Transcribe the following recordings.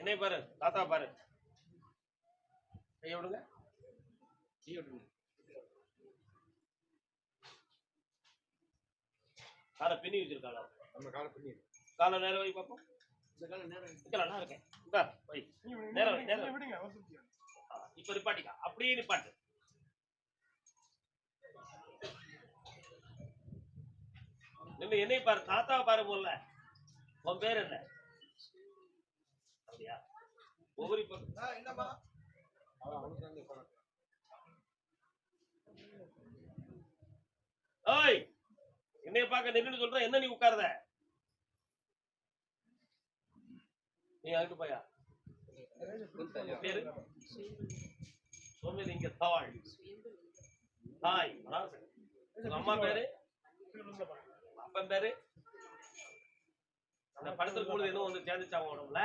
என்னைய பாரு தாத்தா பாரு. கையை விடுங்க. கையை விடுங்க. காலை பின்னி வச்சிருக்காளா? நம்ம காலை பண்ணி காலை நேரம் வை பார்ப்போம் இந்த காலை நேரம் உட்கார, நான் இருக்கேன். உட்கார் வை. நேரம் நேரம். விடுங்க இப்ப நிப்பாட்டிக்கா. அப்படியே நிப்பாட்டு. நின்னு என்னை பாரு தாத்தா பாரு போல உன் பேர் என்ன? அப்படியா? ஒவ்வொரு பணம். ஓய் என்னைய பார்க்க நின்னு சொல்ற என்ன நீ உட்கார்த நீ அங்கிட்டு போயா? பேரு? சோமலிங்க தாள் தாய். அம்மா பேரு? பேரு. அந்த படத்துக்கு கூட எதுவும் வந்து சேர்ந்துச்சா உடம்புல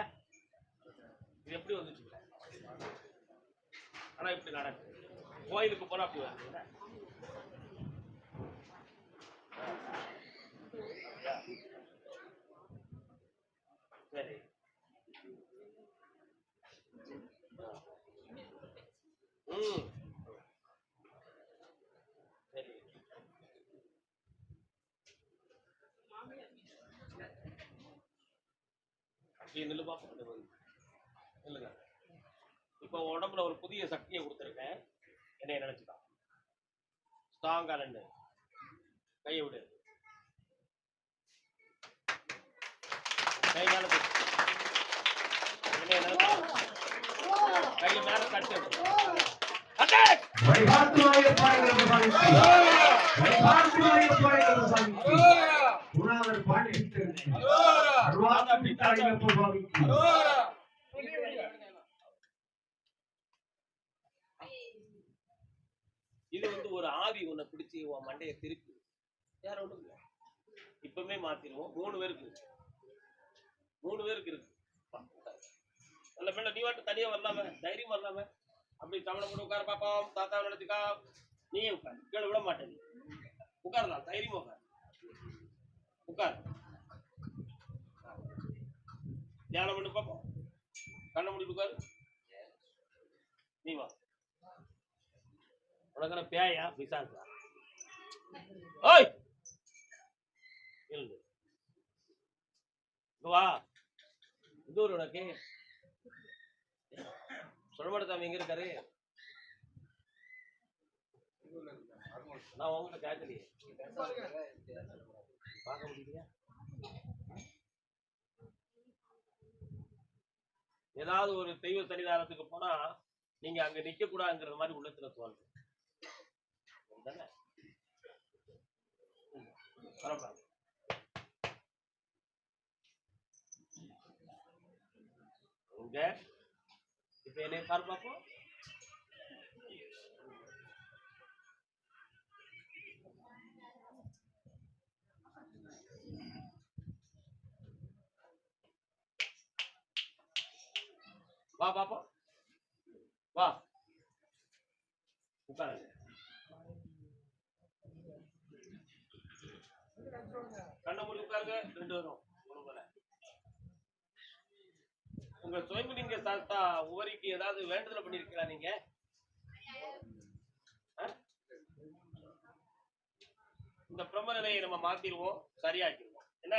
இது எப்படி வந்துச்சு? ஆனா இப்படி நடக்கு. கோயிலுக்கு போனா அப்படி வருது சரி ம் சரி அப்படியே நில்லு பாப்போம் இந்த நில்லுங்க இப்போ உடம்புல ஒரு புதிய சக்தியை கொடுத்துருக்கேன். என்னைய நினைச்சுதான் ஸ்ட்ராங்கா நின்று கையை விடு. கை மேல கையை மேல தட்டு. அட்டாக் வழிபாட்டுவாய பாடல்கள் சுவாமிக்கு இது வந்து ஒரு ஆவி உன்னை பிடிச்சி உன் மண்டைய திருப்பி. வேற ஒண்ணும் இல்ல. இப்பவுமே மாத்திருவோம் மூணு பேருக்கு. மூணு பேருக்கு இருக்கு. நல்ல பிள்ளை நீ வாட்டு தனியா வரலாமே? தைரியம் வரலாமே? அப்படி தமிழை கூட உட்கார பாப்போம் தாத்தா நினைச்சுக்கா நீயே உட்கார். கேள்வி விட மாட்டேன். உட்காரலாம் தைரியமா உட்கார். உட்கார். தியானம் பண்ணி பார்ப்போம் கண்ண முடிப்புக்காரு உட்காரு. நீ வா. உனக்கு என்ன பேயா? பிசாசா? ஓய்! எழுந்து வா. இது ஒரு உனக்கு. சொல்லமாட்டாம எங்க இருக்காரு? நான் உங்ககிட்ட கேட்கலையே. பார்க்க முடியலையா? ஏதாவது ஒரு தெய்வ சன்னிதானத்துக்கு போனா நீங்க அங்க நிக்க கூடாதுங்கிற மாதிரி உள்ளத்துல தோணுது. தானே பரவாயில்ல. இப்ப என்னைய பாரு பார்ப்போம். வா பாப்போம் வா. உட்காருங்க. கண்ணை மூடி உட்காருங்க. ரெண்டு வரும். உங்க சுயம்புலிங்க சாஸ்தா உவரிக்கு ஏதாவது வேண்டுதல் பண்ணிருக்கீங்களா நீங்க? ஆ? இந்த பிரம்ம நிலையை நம்ம மாத்திடுவோம். சரியாக்கிடுவோம். என்ன?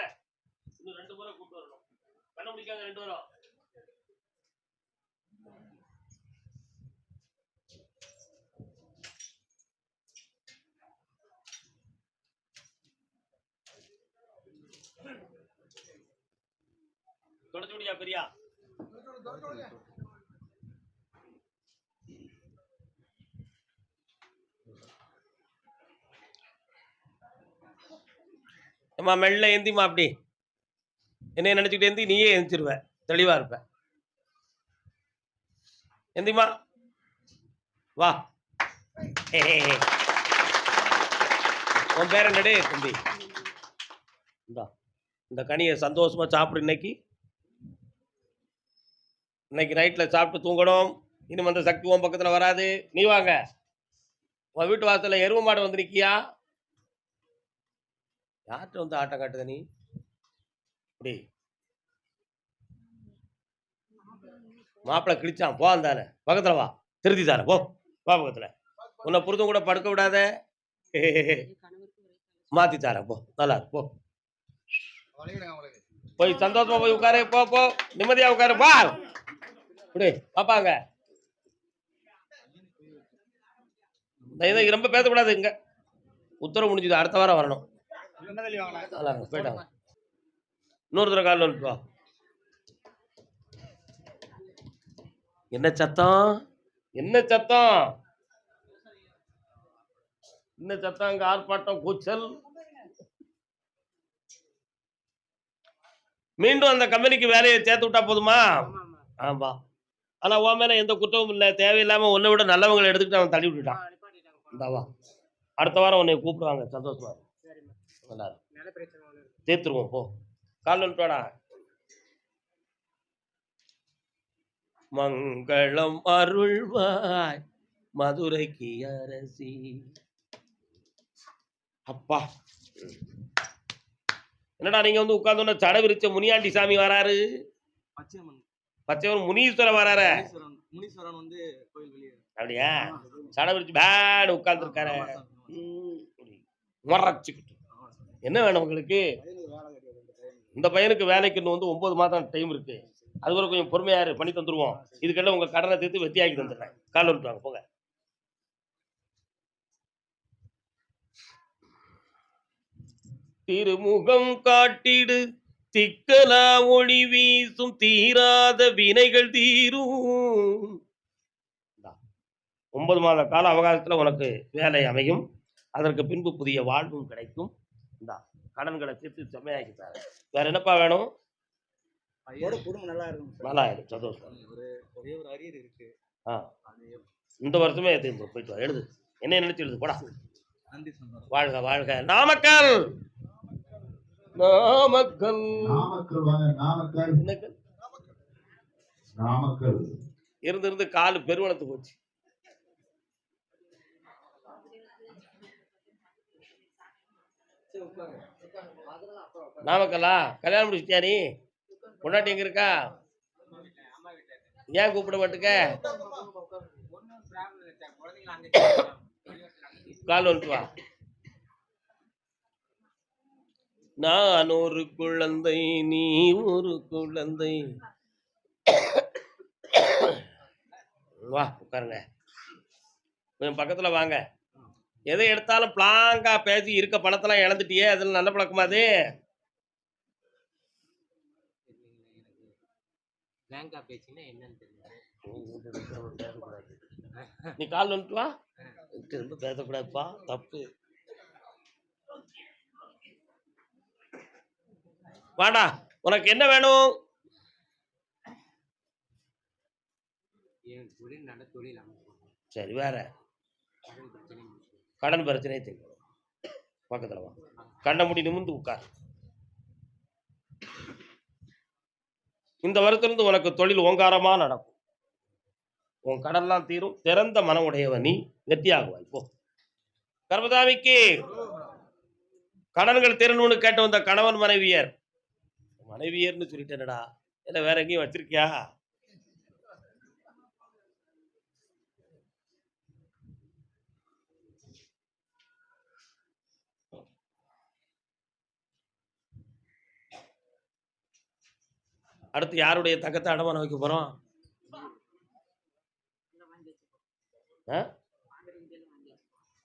இன்னும் ரெண்டு முறை கூப்பிட்டு வரணும். கண்ணை முடிக்காங்க ரெண்டு வரும். தொடச்சு முடியா பெரியா? அம்மா மெல்ல ஏந்திமா அப்படி. என்னைய நினைச்சுக்கிட்டு ஏந்தி நீயே எந்திருவ தெளிவா இருப்ப. எந்திமா வா. உன் பேர் என்னடே தம்பி? இந்தா இந்த கனியை சந்தோஷமா சாப்பிடு இன்னைக்கு. இன்னைக்கு நைட்ல சாப்பிட்டு தூங்கணும். இனிமே அந்த சக்தி உன் பக்கத்துல வராது. நீ வாங்க. உன் வீட்டு வாசல்ல எருவ மாடு வந்து நிக்கியா யார்கிட்ட வந்து ஆட்டம் காட்டுத நீ? இப்படி மாப்பிள்ளை கிழிச்சான். போ அந்தானே பக்கத்துல வா. திருத்தி தானே போ. வா பக்கத்துல. உன்னை புரிதும் கூட படுக்க விடாத. மாத்தி தரேன் போ. நல்லா போ. போய் சந்தோஷமா போய் உட்காரு. போ போ. நிம்மதியா உட்காரு. பா. கொடு பாப்பாங்க. ரொம்ப பேசக்கூடாது இங்க. உத்தரவு முடிஞ்சது அடுத்த வாரம் வரணும். போயிட்டாங்க. இன்னொரு தடவை காலில் வந்துட்டு என்ன சத்தம்? என்ன சத்தம்? என்ன சத்தம் அங்க ஆர்ப்பாட்டம் கூச்சல்? மீண்டும் அந்த கம்பெனிக்கு வேலையை சேர்த்து விட்டா போதுமா? ஆமா. ஆனா உன் மேல எந்த குற்றமும் இல்லை தேவையில்லாம உன்னை விட நல்லவங்களை எடுத்துக்கிட்டு அவன் தள்ளி விட்டுட்டான். இந்தாவா அடுத்த வாரம் உன்னை கூப்பிடுவாங்க சந்தோஷமா. நல்லா. தீர்த்துருவோம் போ. கால் வந்துட்டோடா மங்களம் அருள்வாய் மதுரைக்கு அரசி. அப்பா. என்னடா நீங்க வந்து உட்கார்ந்து சட விரிச்ச முனியாண்டி சாமி வராரு? பச்சைவன் முனீஸ்வரர் வராரு. முனீஸ்வரன் வந்து கோயில் வெளியே. அப்படியா? சட விரிச்சு பேடு உட்கார்ந்துருக்காரு. முறைச்சுக்கிட்டு. என்ன வேணும் உங்களுக்கு? இந்த பையனுக்கு வேலைக்கு இன்னும் வந்து ஒன்பது மாதம் டைம் இருக்கு. அது வரை கொஞ்சம் பொறுமையா பண்ணி தந்துருவோம். இதுக்கெல்லாம் உங்க கடனை தீர்த்து வெத்தியாக்கி தந்துடுறேன். கால் வந்துட்டு போங்க. திருமுகம் காட்டிடு. திக்கலா ஒளி வீசும் தீராத வினைகள் தீரும். ஒன்பது மாத கால அவகாசத்துல உனக்கு வேலை அமையும். அதற்கு பின்பு புதிய வாழ்வும் கிடைக்கும். இந்தா கடன்களை தீர்த்து செம்மையாக்கி தரேன் வேற என்னப்பா வேணும்? குடும்பம் நல்லா இருக்கும். நல்லா ஆயிடும் சந்தோஷம். ஒரு ஒரே அரியர் இருக்கு. ஆ. இந்த வருஷமே போயிட்டு வா. எழுது. என்ன நினைச்சு எழுது. போடா. வாழ்க வாழ்க. நாமக்கல்! நாமக்கல். நாமக்கல் வாங்க நாமக்கல். என்னக்கல்? நாமக்கல். இருந்து இருந்து காலு பெருவனத்து போச்சு. நாமக்கல்லா கல்யாணம் முடிச்சிட்டியா நீ? பொண்டாட்டி எங்க இருக்கா? ஏன் கூப்பிட மாட்டுக்க? கால் வந்துட்டு வா நான் ஒரு குழந்தை நீ ஒரு குழந்தை. வா உட்காருங்க. கொஞ்சம் பக்கத்துல வாங்க. எதை எடுத்தாலும் பிளாங்கா பேசி இருக்க பணத்தெல்லாம் இழந்துட்டியே அதில் நல்ல பழக்கமா அது? நீ கால் வந்துட்டு வா. திரும்ப பேசக்கூடாதுப்பா தப்பு. வாடா உனக்கு என்ன வேணும்? சரி வேற. கடன் பிரச்சனை பிரச்சனையே தெரியும் பக்கத்துல வா. கண்ண முடி நிமிர்ந்து உட்கார். இந்த வருத்திலிருந்து உனக்கு தொழில் ஓங்காரமா நடக்கும். உன் கடன்லாம் தீரும். திறந்த உடையவன் நீ வெற்றியாகுவாய். போ. கர்மதாமிக்கு கடன்கள் தீரணும்னு கேட்டு வந்த கணவன் மனைவியர் மனைவியர்னு சொல்லிட்டேனடா. இல்லை வேற எங்கேயும் வச்சிருக்கியா? அடுத்து யாருடைய தக்கத்தை அடமானம் வைக்க போறோம்? ஆ?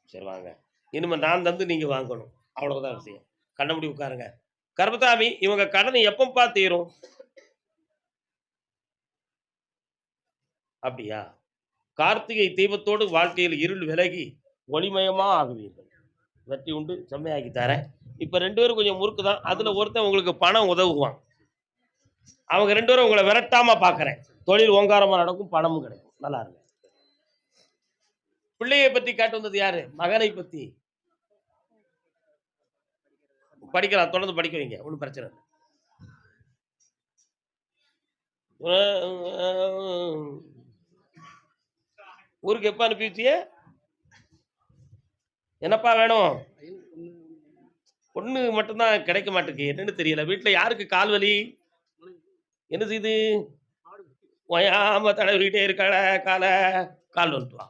சரி வாங்க. இனிமே நான் தந்து நீங்க வாங்கணும். அவ்வளவுதான் விஷயம். கண்ண முடி உட்காருங்க. கர்மதாமி இவங்க கடன் எப்பப்பா தீரும்? அப்படியா? கார்த்திகை தீபத்தோடு வாழ்க்கையில் இருள் விலகி ஒளிமயமா ஆகுவீர்கள். வெற்றி உண்டு செம்மையாக்கி தரேன். இப்ப ரெண்டு பேரும் கொஞ்சம் முறுக்கு தான். அதுல ஒருத்தன் உங்களுக்கு பணம் உதவுவான். அவங்க ரெண்டு பேரும் உங்களை விரட்டாம பாக்குறேன். தொழில் ஓங்காரமா நடக்கும் பணமும் கிடைக்கும். நல்லா இருக்கு பிள்ளையை பத்தி கேட்டு வந்தது யாரு? மகனை பத்தி. படிக்கலாம் தொடர்ந்து படிக்க வைங்க. ஒன்றும் பிரச்சனை இல்லை. ஊருக்கு எப்போ அனுப்பி வச்சிய? என்னப்பா வேணும்? பொண்ணு மட்டும்தான் கிடைக்க மாட்டேங்கு என்னன்னு தெரியல. வீட்டில் யாருக்கு கால் வலி? என்ன செய்யுது ஒயாம தடவிக்கிட்டே இருக்காள காலை? கால் வந்துட்டு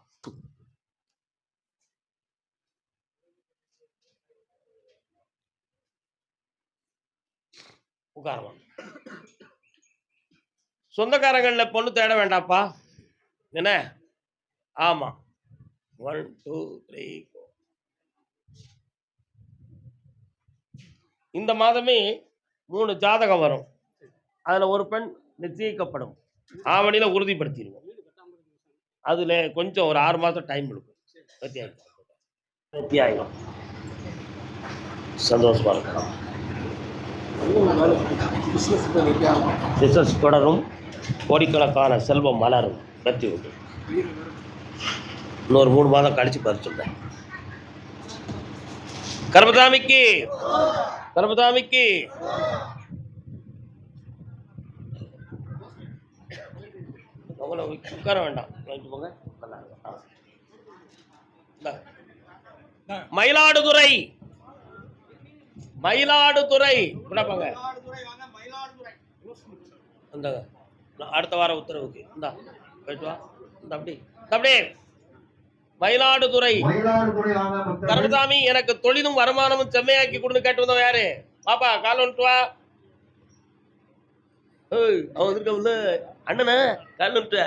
வா சொந்தக்காரங்களில் பொண்ணு தேட வேண்டாப்பா என்ன? ஆமா. ஒன் டூ த்ரீ இந்த மாதமே மூணு ஜாதகம் வரும். அதில் ஒரு பெண் நிச்சயிக்கப்படும். ஆவணியில் உறுதிப்படுத்திடுவோம். அதில் கொஞ்சம் ஒரு ஆறு மாதம் டைம் எடுக்கும். வெற்றியாயிடும் வெற்றியாயிடும் சந்தோஷமா இருக்கலாம் பிசினஸ் தொடரும். கோடிக்கணக்கான செல்வம் மலரும். பிரத்தி உண்டு. இன்னொரு மூணு மாதம் கழிச்சு பறிச்சுட்டேன் கர்மதாமிக்கு கர்மதாமிக்கு. உங்களை உட்கார வேண்டாம். போங்க. மயிலாடுதுறை. மயிலாடுதுறை. விடப்பாங்க இந்த அடுத்த வாரம் உத்தரவுக்கு. இந்தா போயிட்டு வா. இந்த அப்படி. மயிலாடுதுறை. கருமசாமி எனக்கு தொழிலும் வருமானமும் செம்மையாக்கி கொடுன்னு கேட்டு வந்தவன் யாரு? பாப்பா கால் வந்துட்டு வா. அவன் வந்திருக்க வந்து அண்ணனா கால் வந்துட்டு.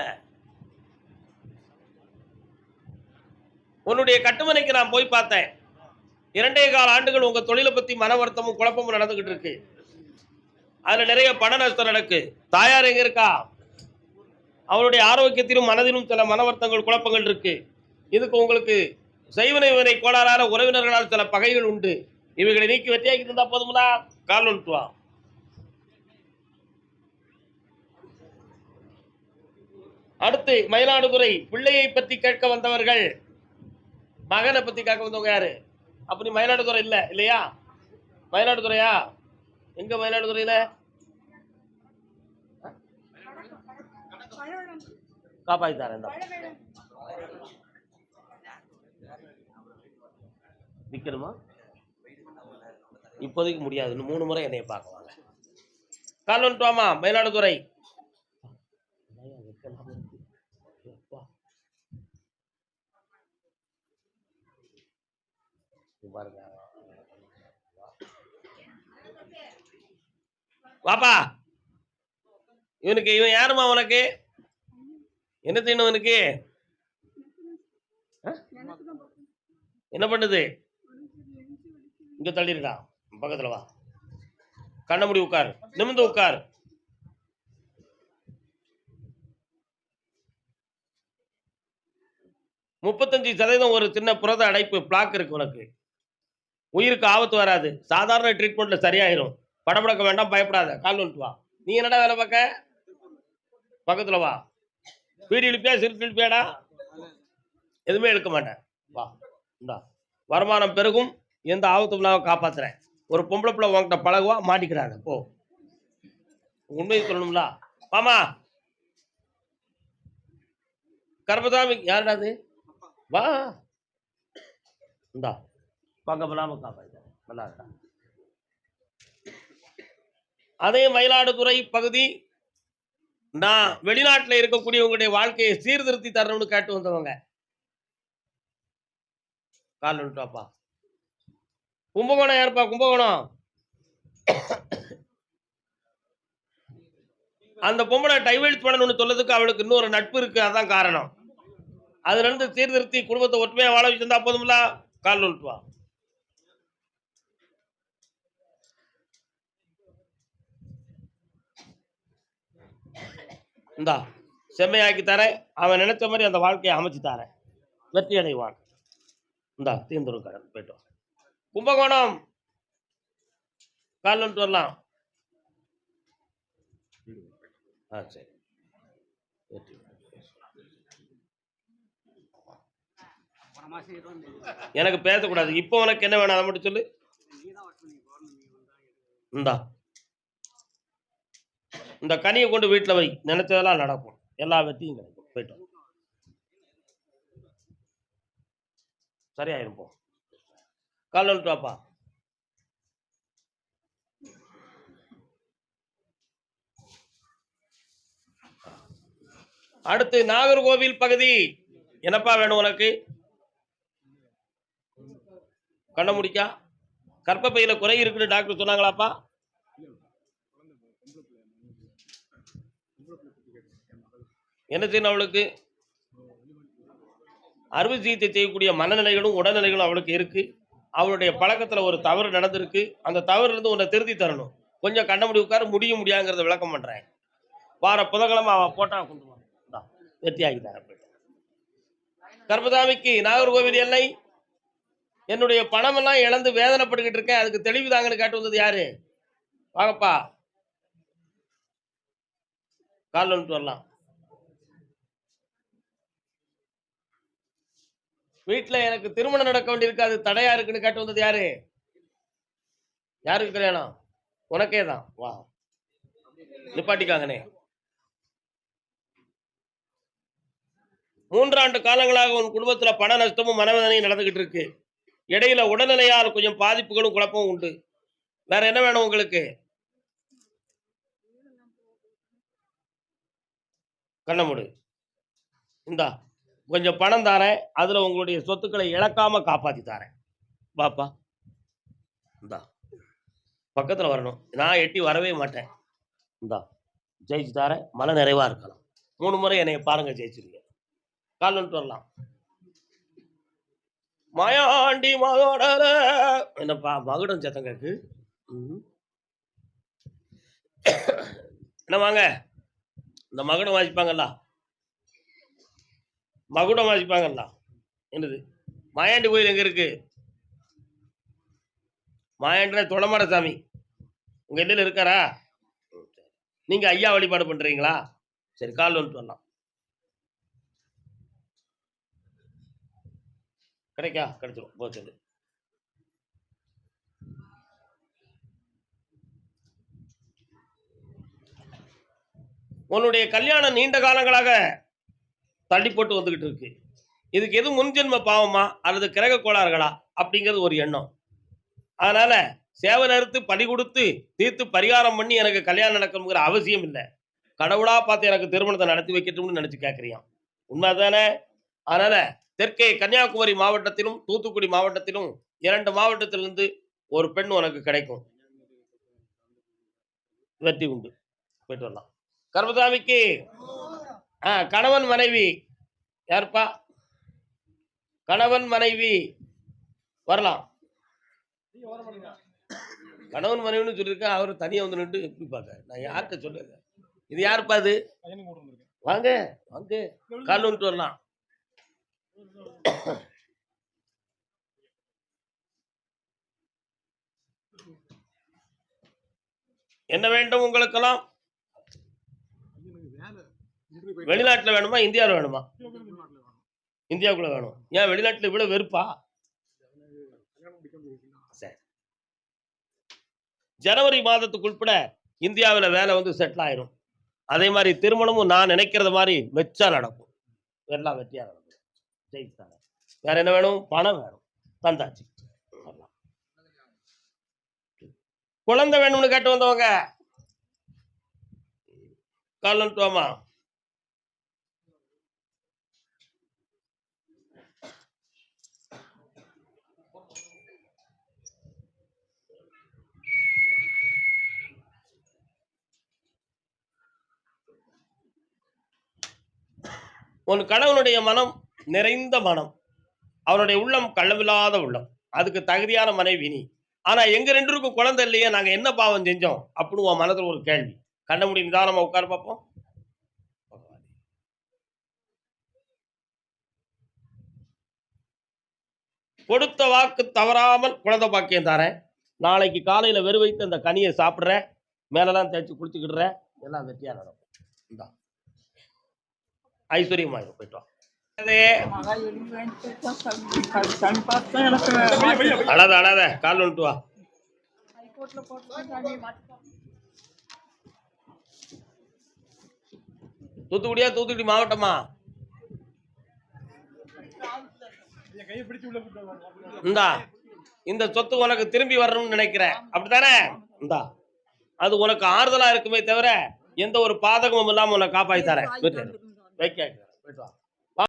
உன்னுடைய கட்டுமனைக்கு நான் போய் பார்த்தேன். இரண்டே கால ஆண்டுகள் உங்க தொழிலை பத்தி மன வருத்தமும் குழப்பமும் நடந்துகிட்டு இருக்கு. அதுல நிறைய பண நஷ்டம் நடக்கு. தாயார் எங்க இருக்கா? அவருடைய ஆரோக்கியத்திலும் மனதிலும் சில மன வருத்தங்கள் குழப்பங்கள் இருக்கு. இதுக்கு உங்களுக்கு செய்வனை வினை கோளாறான உறவினர்களால் சில பகைகள் உண்டு. இவைகளை நீக்கி வெற்றியாக்கி தந்தா போதும்னா கால் வந்துட்டு அடுத்து மயிலாடுதுறை பிள்ளையை பத்தி கேட்க வந்தவர்கள். மகனை பத்தி கேட்க வந்தவங்க யாரு? அப்படி நீ மயிலாடுதுறை இல்ல இல்லையா? மயிலாடுதுறையா? எங்க மயிலாடுதுறையில? காப்பாத்தி தரேன் இந்தா. விற்கணுமா இப்போதைக்கு முடியாது இன்னும் மூணு முறை என்னைய பார்க்குவாங்க கால்வன் டோமா மயிலாடுதுறை? பாருங்க. வாப்பா. இவனுக்கு இவன் யாருமா உனக்கு? என்ன செய்யணும் இவனுக்கு? என்ன பண்ணுது? இங்க தள்ளிருக்கா. பக்கத்துல வா. கண்ண முடி உட்கார். நிமிந்து உட்கார். முப்பத்தஞ்சு சதவீதம் ஒரு சின்ன புரத அடைப்பு பிளாக் இருக்கு உனக்கு. உயிருக்கு ஆபத்து வராது. சாதாரண ட்ரீட்மெண்ட்ல சரியாயிரும். படபடக்க வேண்டாம் பயப்படாத. கால் வந்துட்டு வா. நீ என்னடா வேலை பார்க்க? பக்கத்துல வா. பீடி இழுப்பியா சிரிப்பு இழுப்பியாடா? எதுவுமே இழுக்க மாட்டேன். வா. இந்தா. வருமானம் பெருகும். எந்த ஆபத்தும் இல்லாம காப்பாத்துறேன். ஒரு பொம்பளை பிள்ளை உன்கிட்ட பழகுவா மாட்டிக்கிறாங்க. போ. உண்மையை சொல்லணும்ல. வாமா. கர்பதாமி யாருடாது வா. இந்தா. பக்கம் இல்லாம காப்பாத்துறேன் நல்லா இருக்காங்க அதே மயிலாடுதுறை பகுதி நான் வெளிநாட்டுல இருக்கக்கூடியவங்களுடைய வாழ்க்கையை சீர்திருத்தி தரணும்னு கேட்டு வந்தவங்க. கால் வந்துட்டாப்பா கும்பகோணம் யாருப்பா? கும்பகோணம்? அந்த பொம்பளை டைவர்ட் பண்ணணும்னு சொல்லதுக்கு அவளுக்கு இன்னொரு நட்பு இருக்கு அதான் காரணம். அதுல இருந்து சீர்திருத்தி குடும்பத்தை ஒற்றுமையா வாழ வச்சிருந்தா போதும்ல? கால் வந்துட்டு இந்தா செம்மையாக்கி தரேன். அவன் நினைச்ச மாதிரி அந்த வாழ்க்கையை அமைச்சு தரேன். வெற்றி அடைவான் இந்தா தீர்ந்துரும் கடன் போயிட்டு கும்பகோணம். கால் வந்துட்டு வரலாம். ஆ சரி. வெற்றி. எனக்கு பேசக்கூடாது. இப்போ உனக்கு என்ன வேணும் அதை மட்டும் சொல்லு. இந்தா இந்த கனியை கொண்டு வீட்டில் வை. நினைச்சதெல்லாம் நடக்கும். எல்லா வெற்றியும் கிடைக்கும். போயிட்டு சரியாயிருப்போம் சரியாயிரும் கால் அடுத்து நாகர்கோவில் பகுதி. என்னப்பா வேணும் உனக்கு? கண்ண முடிக்கா. கற்பப்பையில் குறை இருக்குன்னு டாக்டர் சொன்னாங்களாப்பா? என்ன செய்யணும் அவளுக்கு? அறுவை சிகிச்சை செய்யக்கூடிய மனநிலைகளும் உடல்நிலைகளும் அவளுக்கு இருக்கு. அவளுடைய பழக்கத்துல ஒரு தவறு நடந்திருக்கு. அந்த தவறுலேருந்து உன்னை திருத்தி தரணும். கொஞ்சம் கண்ண முடி உட்கார முடிய முடியாங்கிறத விளக்கம் பண்றேன். வார புதன்கிழமை அவ போட்டா கொண்டு வந்தான் வெற்றியாகி தரேன் போயிட்டு. நாகர்கோவில் எல்லை. என்னுடைய பணம் எல்லாம் இழந்து வேதனைப்பட்டுக்கிட்டு இருக்கேன். அதுக்கு தெளிவு தாங்கன்னு கேட்டு வந்தது யாரு? வாங்கப்பா. கால் வந்துட்டு வரலாம். வீட்டுல எனக்கு திருமணம் நடக்க வேண்டியிருக்கு அது தடையா இருக்குன்னு கேட்டு வந்தது யாரு? யாருக்கு கல்யாணம்? உனக்கே தான். வா. நிப்பாட்டிக்காங்கண்ணே. மூன்றாண்டு காலங்களாக உன் குடும்பத்துல பண நஷ்டமும் மனவேதனையும் நடந்துகிட்டு இருக்கு. இடையில உடல்நிலையால் கொஞ்சம் பாதிப்புகளும் குழப்பமும் உண்டு. வேற என்ன வேணும் உங்களுக்கு? கண்ணமுடு இந்தா. கொஞ்சம் பணம் தாரேன். அதில் உங்களுடைய சொத்துக்களை இழக்காமல் காப்பாற்றி தாரேன். பாப்பா இந்தா. பக்கத்தில் வரணும். நான் எட்டி வரவே மாட்டேன். இந்தா. ஜெயிச்சு தாரேன். மன நிறைவாக இருக்கலாம். மூணு முறை என்னை பாருங்கள் ஜெயிச்சிருங்க. கால் வந்துட்டு வரலாம். மயாண்டி மகோட என்னப்பா மகுடம் சத்தம் கேக்கு ம். என்ன வாங்க? இந்த மகுடம் வாசிப்பாங்கல்ல? மகுடம் வாசிப்பாங்கல்ல என்னது? மாயாண்டி கோயில் எங்கே இருக்கு? மாயாண்டின தொளமாட சாமி உங்க எல்லையில் இருக்காரா? ம், சரி. நீங்க ஐயா வழிபாடு பண்றீங்களா? சரி கால் வந்துட்டு வரலாம். கிடைக்கா? கிடைச்சிரும். போச்சு உன்னுடைய கல்யாணம் நீண்ட காலங்களாக தள்ளி போட்டு வந்துக்கிட்டு இருக்கு. இதுக்கு எது முன்ஜென்ம பாவமா? அல்லது கிரக கோளாறுகளா? அப்படிங்கிறது ஒரு எண்ணம். அதனால சேவை அறுத்து பணி கொடுத்து தீர்த்து பரிகாரம் பண்ணி எனக்கு கல்யாணம் நடக்கணுங்கிற அவசியம் இல்லை. கடவுளா பார்த்து எனக்கு திருமணத்தை நடத்தி வைக்கட்டும்னு நினைச்சு கேட்குறியான் உண்மைதானே? அதனால தெற்கே கன்னியாகுமரி மாவட்டத்திலும் தூத்துக்குடி மாவட்டத்திலும் இரண்டு மாவட்டத்திலிருந்து ஒரு பெண் உனக்கு கிடைக்கும். வெற்றி உண்டு. போயிட்டு வரலாம். கர்மசாமிக்கு ஆ கணவன் மனைவி. யாருப்பா? கணவன் மனைவி. வரலாம். கணவன் மனைவின்னு சொல்லியிருக்கேன். அவர் தனியாக வந்து நின்று எப்படி பார்க்க நான் யார்கிட்ட சொல்லுங்க இது யாருப்பா அது? வாங்க வாங்க. கால் வந்துட்டு வரலாம். என்ன வேண்டும் உங்களுக்கெல்லாம்? வெளிநாட்டுல வேணுமா இந்தியாவில் வேணுமா? இந்தியாவுக்குள்ள வேணும்? ஏன் வெளிநாட்டுல இவ்வளவு வெறுப்பா? சரி. ஜனவரி மாதத்துக்குள்பட இந்தியாவுல வேலை வந்து செட்டில் ஆயிரும். அதே மாதிரி திருமணமும் நான் நினைக்கிறது மாதிரி மெச்சா நடக்கும். எல்லாம் வெற்றியா நடக்கும். ஜெயித்தாங்க வேற என்ன வேணும்? பணம் வேணும். தந்தாச்சு. குழந்தை வேணும்னு கேட்டு வந்தவங்க. கால் தோமா உன் கணவனுடைய மனம் நிறைந்த மனம். அவனுடைய உள்ளம் கள்ளவில்லாத உள்ளம். அதுக்கு தகுதியான மனைவி நீ. ஆனா எங்க ரெண்டு குழந்தை இல்லையே நாங்க என்ன பாவம் செஞ்சோம்? அப்படின்னு உன் மனதில் ஒரு கேள்வி. கண்ண முடி நிதானமா உட்கார பார்ப்போம் கொடுத்த வாக்கு தவறாமல் குழந்தை பாக்கியம் தரேன். நாளைக்கு காலையில வெறு வைத்து அந்த கனியை சாப்பிட்ற மேலெல்லாம் தேய்ச்சி குளிச்சுக்கிடுற எல்லாம் வெற்றியா நடக்கும். இந்தா. ஐஸ்வர்யமாயிரும் போயிட்டு வா. அழாத அழாத கால் வந்துட்டு வா. தூத்துக்குடியா தூத்துக்குடி மாவட்டமா? இந்தா இந்த சொத்து உனக்கு திரும்பி வரணும்னு நினைக்கிற அப்படித்தானே? இந்தா அது உனக்கு ஆறுதலா இருக்குமே தவிர எந்த ஒரு பாதகமும் இல்லாம உன்னை காப்பாத்தி தரேன். வீட்டுல இரு. வைக்க போயிட்டு வா